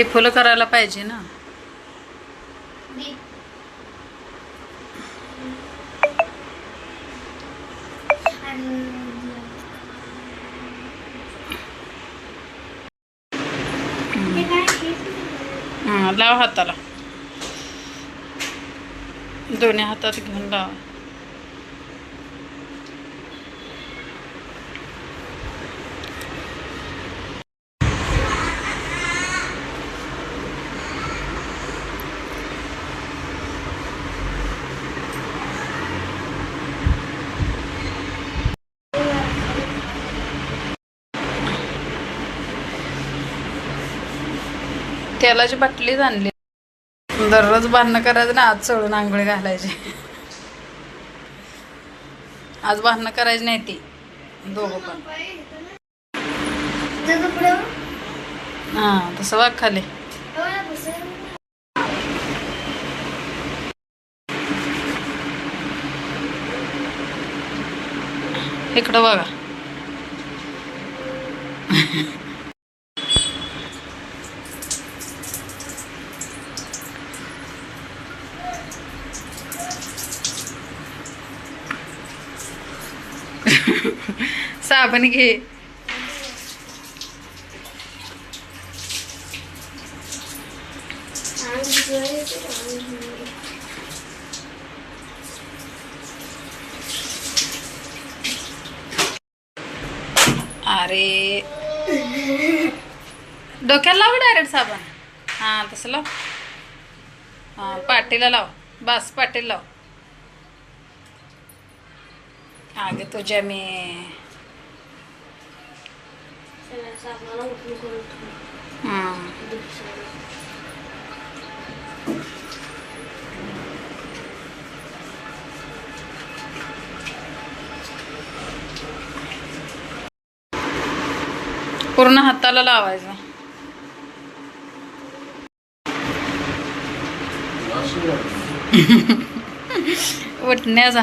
ते फुलं करायला पाहिजे ना. लाव हाताला. दोन्ही हातात घेऊन लाव. तेलाची बाटलीच आणली दररोज भांडणं करायचं ना आज चढून आंघोळी घालायची. आज भांडणं करायची नाही ती दोघं पण. हा हां तसं वाघ खाली. इकडं बघा. साबण घे आणि जर- अरे डोक्याला लाव डायरेक्ट साबण हां तसं लाव हां पाटीला लाव बस पाटील लाव आगे तुझ्या मी. हं. पूर्ण हाताला लावायचं. उठण्याचा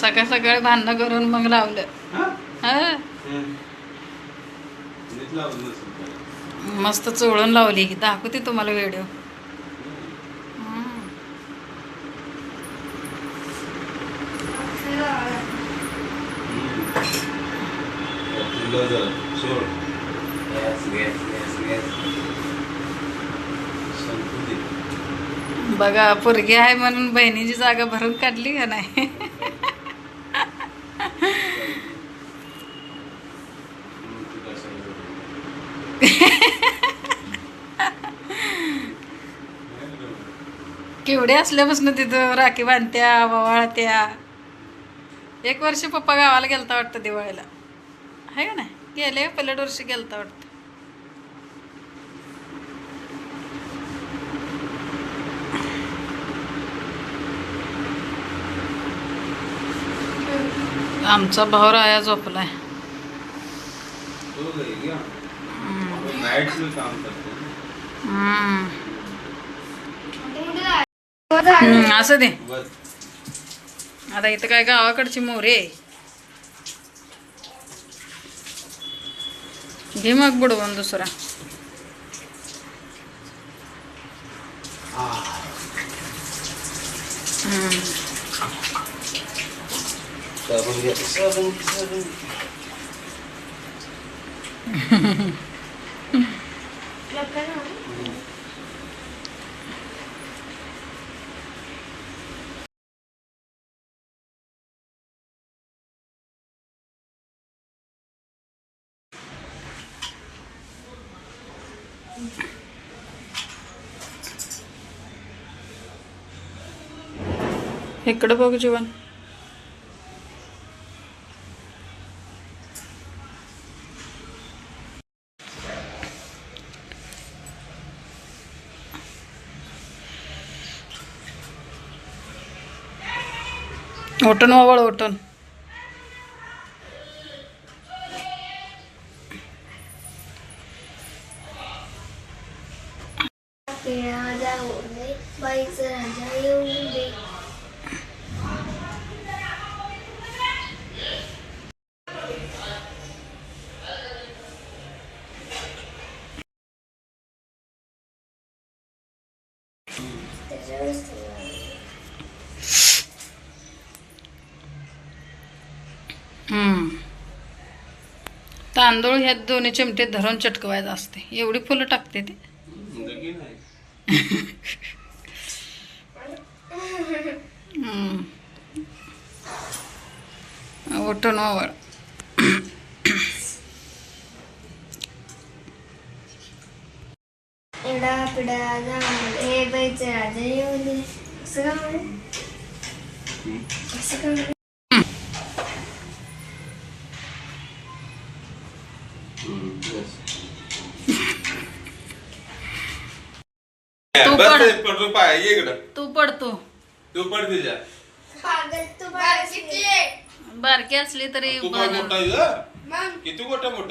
सकाळ सकाळी भांडणं करून मग लावलं. हं. मस्त चोळून लावली. दाखवते तुम्हाला व्हिडिओ बघा पोरगी आहे म्हणून बहिणीची जागा भरून काढली का नाही? केवढे असल्यापासून तिथं राखी बांधत्या ववाळत्या एक वर्ष पप्पा गावाला गेलता वाटतं दिवाळीला. आहे का नाही? गेले पलट वर्षी गेलता वाटतं. आमचा भाऊ राया झोपलाय. नाईट में काम करते हैं हम्म. मोठे झाड. हम्म, असं दे बस आता इथं काय गावाकडची मोरे आहे. घे मग बुडवून दुसरा हम्म. इकडं बघ जीवन. ओटन वावळ ओटन. बाईचं तांदूळ ह्या दोन्ही चिमटे धरून चटकवायचं असते. एवढी फुलं टाकते ते. लगी नाही. हम्म. उठून ओवळ. एडा राजा असं का असं का तू पड. ते पडतो पाय ये इकडं तू पडतो तू पड तिच्या पागल तू बाळा बारकी असली तरी तू काय बरं. मोठा आहे ग? किती मोठा मोठा